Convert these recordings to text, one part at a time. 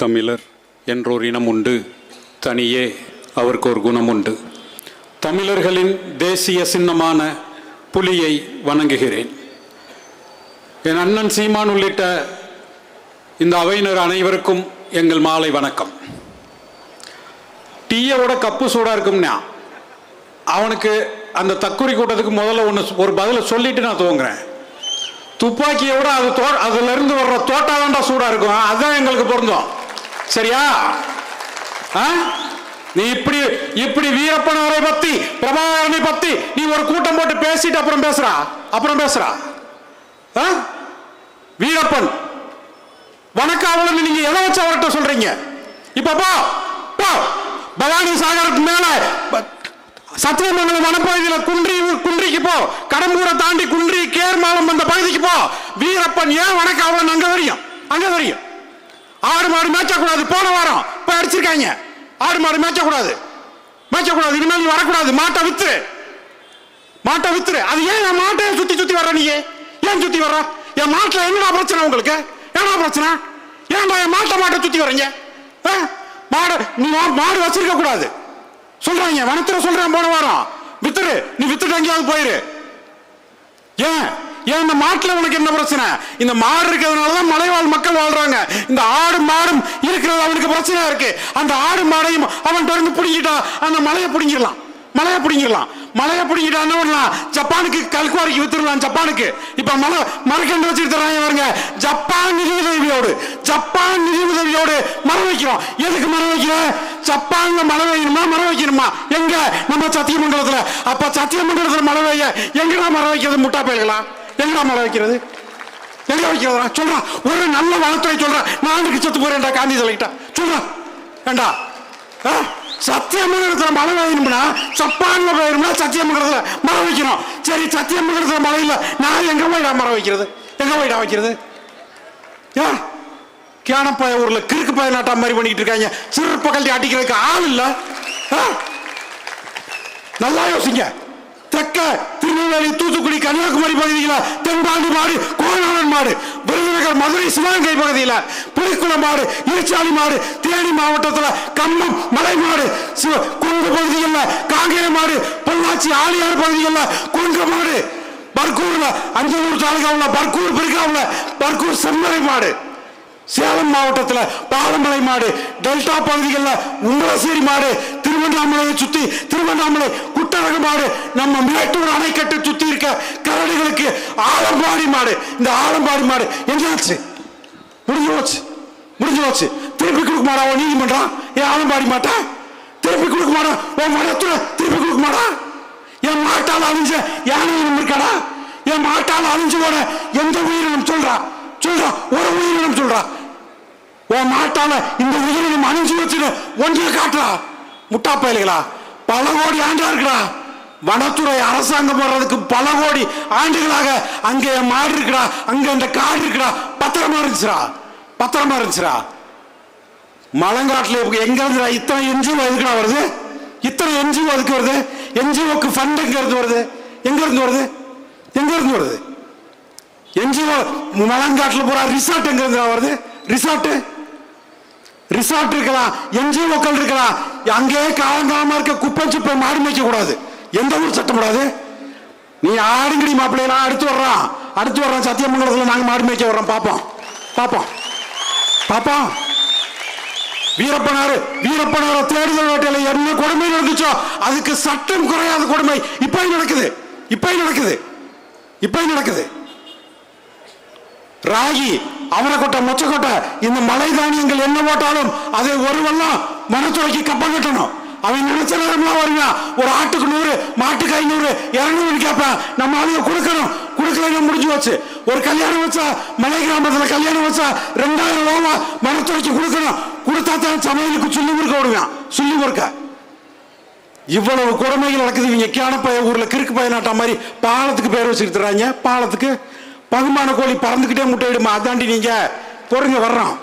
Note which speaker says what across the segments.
Speaker 1: தமிழர் என்றோர் இனம் உண்டு தனியே அவருக்கு ஒரு குணம் உண்டு தமிழர்களின் தேசிய சின்னமான புலியை வணங்குகிறேன். என் அண்ணன் சீமான் உள்ளிட்ட இந்த அவையினர் அனைவருக்கும் எங்கள் மாலை வணக்கம். டீயோட கப்பு சூடாக இருக்கும்னா அவனுக்கு அந்த தக்குறி கூட்டத்துக்கு முதல்ல ஒன்று ஒரு பதிலை சொல்லிட்டு நான் துவங்குறேன். துப்பாக்கியோட அது தோ அதுல இருந்து வர்ற தோட்டா தாண்டா சூடா இருக்கும். அதுதான் எங்களுக்கு பொருந்தும். சரியா? ஆ? நீ இப்படி இப்படி வீரப்பன் அவரை பத்தி பிரபாகரனை பத்தி நீ ஒரு கூட்டம் போட்டு பேசிட்டு அப்புறம் பேசுறா? அப்புறம் பேசுறா? ஆ? வீரப்பன் வணக்காவலன்னு நீங்க எதை வச்சு அவர்கிட்ட சொல்றீங்க? இப்ப போ பவானி சாகருக்கு மேல சத்தியமங்கலம் வனப்பகுதியில் குன்றி குன்றிக்கு போ. கடம்பூரை தாண்டி குன்றி கேர்மாலம் அந்த பகுதிக்கு போ. வீரப்பன் ஏன் வணக்காவலன் அங்க தெரியும்? அங்க தெரியும். ஆடு மாடு மேய்ச்சக்கூடாது. போன வாரம் போய் அடிச்சிருக்காங்க. ஆடு மாடு மேய்ச்சக்கூடாது. மேய்ச்சக்கூடாது. இனிமேல் நீ வரக்கூடாது. மாட்டை வித்துரு. மாட்டை வித்துரு. அது ஏன் என் மாட்டை சுத்தி சுத்தி வர்ற நீ ஏன் சுத்தி வர்ற? என் மாட்டுல என்னடா பிரச்சனை உங்களுக்கு? என்னடா பிரச்சனை? ஏன்டா என் மாட்டை மாட்டை சுத்தி வர்றீங்க? மாடு நீ மாடு வச்சிருக்க கூடாது. சொல்றாங்க. வனத்துல சொல்றேன். போன வாரம். வித்துரு. நீ வித்துட்டு எங்கேயாவது போயிரு. ஏன்? ஏன் இந்த மாட்டுல உனக்கு என்ன பிரச்சனை? இந்த மாடு இருக்கிறதுனால தான் மலைவாழ் வாழ்றாங்க. இந்த ஆடு மாடும் இருக்கிறது அவனுக்கு பிரச்சனை இருக்கு. அந்த ஆடு மாடையும் அவன் தொடர்ந்து பிடிங்கிட்டான் அந்த மலையை பிடிங்கிடலாம். மலையை பிடிங்கிடலாம். மலையை பிடிங்கிட்டா ஜப்பானுக்கு கல்குவாரிக்கு வித்துடலாம் ஜப்பானுக்கு. இப்ப மலை மரக்கண்டு வச்சுட்டு தர்றாங்க பாருங்க. ஜப்பான் நிதி உதவியோடு ஜப்பான் நிதி உதவியோடு மரம் வைக்கிறோம். எதுக்கு மர வைக்கிறோம்? ஜப்பான்ல மழை வைக்கணுமா மரம் வைக்கணுமா? எங்க? நம்ம சத்தியமங்கலத்துல. அப்ப சத்தியமங்கலத்துல மழை வைய எங்கடா மரம் வைக்கிறது? முட்டா பயல்களா எங்கடா மழை வைக்கிறது? எங்க வைக்கிறதா சொல்றா. ஒரு நல்ல வனத்துறை சொல்றா. நானுக்கு செத்து போறேன்டா காந்தி தலைக்கிட்ட சொல்றா. ஏண்டா? ஆ? மழை பெய்யணும்னா ஜப்பான்ல பெய்யணும்னா சத்தியமங்கலத்தில் மழை வைக்கணும். சரி சத்தியமங்கலத்தில் மழை இல்லை. நான் எங்க போய்டா மரம் வைக்கிறது? எங்க போய்டா வைக்கிறது? ஏன் கேனப்பாய ஊரில் கிறுக்கு பாய நாட்டா மாதிரி பண்ணிட்டு இருக்காங்க. சிறப்பு கல்வி அடிக்கிறதுக்கு ஆள் இல்லை. ஆ? நல்லா யோசிங்க. தெக்க. திருநெல்வேலி தூத்துக்குடி கன்னியாகுமரி பகுதியில் தென்பாண்டி மாடு கோநாடன் மாடு விருதுநகர் மதுரை சிவகங்கை பகுதியில் புலிக்குளம் மாடு ஈச்சாலி மாடு தேனி மாவட்டத்தில் கம்மம் மலை மாடு சிவ பகுதிகளில் காங்கேய மாடு பொள்ளாச்சி ஆலியார் பகுதிகளில் கொங்கு மாடு பர்கூரில் அஞ்சலூர் தாலுகாவில் பர்கூர் பிரிகாவில் பர்கூர் செம்மலை மாடு சேலம் மாவட்டத்தில் பாலமலை மாடு டெல்டா பகுதிகளில் உங்களசேரி மாடு திருவண்ணாமலையை சுத்தி திருவண்ணாமலை குட்டரக மாடு நம்ம மேட்டூர் அணைக்கட்டு சுத்தி இருக்க கரடுகளுக்கு ஆலம்பாடி மாடு. இந்த ஆலம்பாடி மாடு என்னாச்சு? முடிஞ்சு போச்சு. முடிஞ்சு போச்சு. திருப்பி கொடுக்க மாட்டா உன் நீதிமன்றம்? ஏன் ஆலம்பாடி மாட்டா? திருப்பி கொடுக்க மாட்டா உன் மடத்துல திருப்பி கொடுக்க மாட்டா என் மாட்டால் அழிஞ்ச யானை இனம் இருக்காடா? என் மாட்டால் அழிஞ்சு போன எந்த உயிரினம் சொல்றா? சொல்றா ஒரு உயிரினம் சொல்றா. உன் மாட்டால இந்த உயிரினம் அணிஞ்சு வச்சுட்டு ஒன்றிய காட்டுறா. முட்டா பயலுகளா பல கோடி ஆண்டா இருக்குடா வனத்துறை அரசாங்கம் வர்றதுக்கு பல கோடி ஆண்டுகளாக அங்கே மாடு இருக்குடா அங்க இந்த காடு இருக்குடா. பத்திரமா இருந்துச்சுடா பத்திரமா இருந்துச்சுடா. மலங்காட்டில் எங்க இருந்து இத்தனை என்ஜிஓ எதுக்குடா வருது? இத்தனை என்ஜிஓ எதுக்கு வருது? என்ஜிஓக்கு ஃபண்ட் எங்க இருந்து வருது? எங்க இருந்து வருது? எங்க இருந்து வருது? என்ஜிஓ மலங்காட்டில் போற ரிசார்ட் எங்க இருந்து வருது? ரிசார்ட் ரிசார்ட் இருக்கலாம். என்ஜிஓக்கள் இருக்கலாம். அங்கேயே காலங்காலமா இருக்க குப்பை சுப்பை மாடு மேய்க்க கூடாது. எந்த ஊர் சட்டம் கூடாது நீ ஆடுங்கடி மாப்பிள்ளைலாம் அடுத்து வர்றான். அடுத்து வர்றான் சத்தியமங்கலத்தில் நாங்க மாடு மேய்க்க வர்றோம். பாப்போம். பாப்போம். பாப்போம். வீரப்பனார் வீரப்பனார தேடுதல் வேட்டையில என்ன கொடுமை நடந்துச்சோ அதுக்கு சட்டம் குறையாத கொடுமை இப்ப நடக்குது. இப்ப நடக்குது. இப்ப நடக்குது. ராகி அவரைக்கொட்டை மொச்சக்கொட்டை இந்த மலை தானியங்கள் என்ன போட்டாலும் அதை ஒரு வல்லம் வனத்துறைக்கு கப்பம் கட்டணும். அவன் நினைச்ச நேரம்லாம் வருவான் ஒரு ஆட்டுக்கு நூறு மாட்டுக்கு ஐநூறு இருநூறு கேட்பான் நம்ம அவங்க கொடுக்கணும். கொடுக்கலன்னு முடிஞ்சு வச்சு ஒரு கல்யாணம் வச்சா மலை கிராமத்தில் கல்யாணம் வச்சா ரெண்டாயிரம் ரூபா வனத்துறைக்கு கொடுக்கணும். கொடுத்தா தான் சமையலுக்கு சொல்லி முறுக்க விடுவான். சொல்லி முறுக்க இவ்வளவு கொடுமைகள் நடக்குது. இவங்க கேனப்பய ஊர்ல கிறுக்கு பயனாட்டா மாதிரி பாலத்துக்கு பேர் வச்சுக்கிட்டுறாங்க பாலத்துக்கு பகுமான கோழி பறந்துக்கிட்டே முட்டையிடுமா? அதாண்டி நீங்க. பொறுங்க வர்றோம்.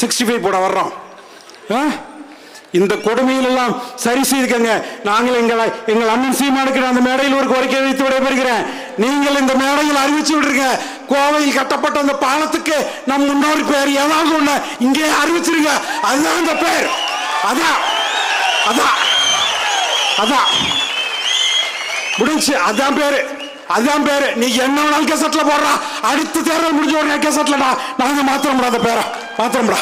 Speaker 1: சிக்ஸ்டி ஃபைவ் போட வர்றோம். ஆ? இந்த கொடுமையில் எல்லாம் சரி செய்துக்கங்க. நாங்கள் எங்களை எங்கள் அண்ணன் சீமானுக்கு அந்த மேடையில் ஒரு கோரிக்கை வைத்து விடைபெறுகிறேன். நீங்கள் இந்த மேடையில் அறிவிச்சு விடுறீங்க கோவையில் கட்டப்பட்ட அந்த பாலத்துக்கு நம் முன்னோர் பேர் ஏதாவது ஒண்ணு இங்கே அறிவிச்சிருங்க. அதுதான் அந்த பேர். அதான் அதான் அதான் முடிஞ்சு. அதான் பேரு. அதான் பேரு. நீ என்ன வேணாலும் கேசட்ல போடுறா. அடுத்த தேர்தல் முடிஞ்ச உடனே கேசட்லடா நாங்க மாத்திரம்டா அந்த பேரை. மாத்திரம்டா.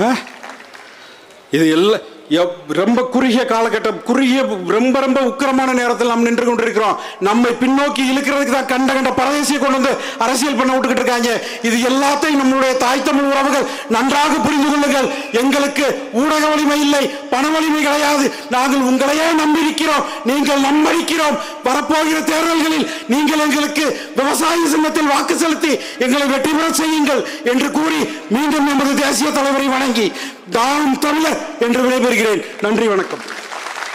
Speaker 1: ஆ? இது எல்லாம் ரொம்ப குறுகிய காலகட்டம் குறுகிய ரொம்ப ரொம்ப உக்கிரமான நேரத்தில் நாம் நின்று கொண்டிருக்கிறோம். நம்மை பின்னோக்கி இழுக்கிறதுக்கு தான் கண்ட கண்ட பரதேசியை கொண்டு வந்து அரசியல் பண்ண விட்டுக்கிட்டு இருக்காங்க. இது எல்லாத்தையும் நம்மளுடைய தாய் தமிழ் உறவுகள் நன்றாக புரிந்து கொள்ளுங்கள். எங்களுக்கு ஊடக வலிமை இல்லை பண வலிமை கிடையாது. நாங்கள் உங்களையே நம்பியிருக்கிறோம். நீங்கள் நம்பிக்கிறோம் வரப்போகிற தேர்தல்களில் நீங்கள் எங்களுக்கு விவசாய சின்னத்தில் வாக்கு செலுத்தி எங்களை வெற்றி பெற செய்யுங்கள் என்று கூறி மீண்டும் நமது தேசிய தலைவரை வணங்கி தானும் தமிழர் என்று விடைபெறுகிறேன். நன்றி வணக்கம்.